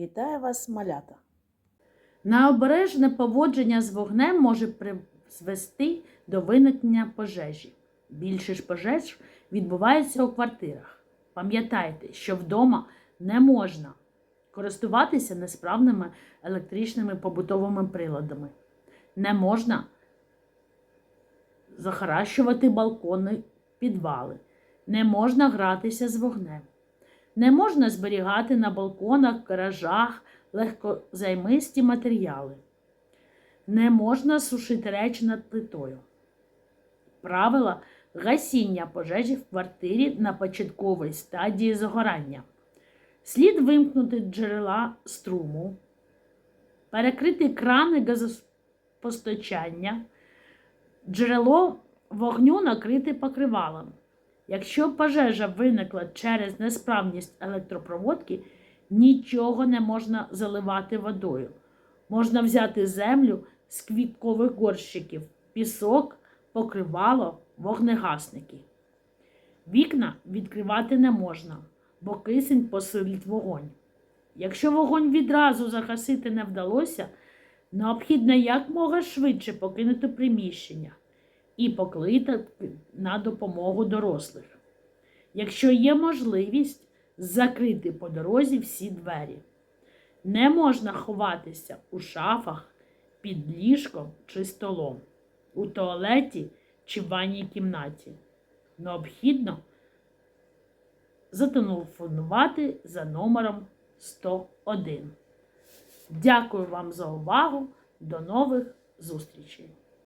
Вітаю вас, малята! Необережне поводження з вогнем може призвести до виникнення пожежі. Більше ж пожеж відбувається у квартирах. Пам'ятайте, що вдома не можна користуватися несправними електричними побутовими приладами. Не можна захаращувати балкони, підвали. Не можна гратися з вогнем. Не можна зберігати на балконах, гаражах легкозаймисті матеріали. Не можна сушити речі над плитою. Правила гасіння пожежі в квартирі на початковій стадії загорання. Слід вимкнути джерела струму, перекрити крани газопостачання, джерело вогню накрити покривалом. Якщо пожежа виникла через несправність електропроводки, нічого не можна заливати водою. Можна взяти землю з квіткових горщиків, пісок, покривало, вогнегасники. Вікна відкривати не можна, бо кисень посилить вогонь. Якщо вогонь відразу загасити не вдалося, необхідно якмога швидше покинути приміщення і покликати на допомогу дорослих. Якщо є можливість, закрити по дорозі всі двері. Не можна ховатися у шафах, під ліжком чи столом, у туалеті чи в ванній кімнаті. Необхідно зателефонувати за номером 101. Дякую вам за увагу. До нових зустрічей!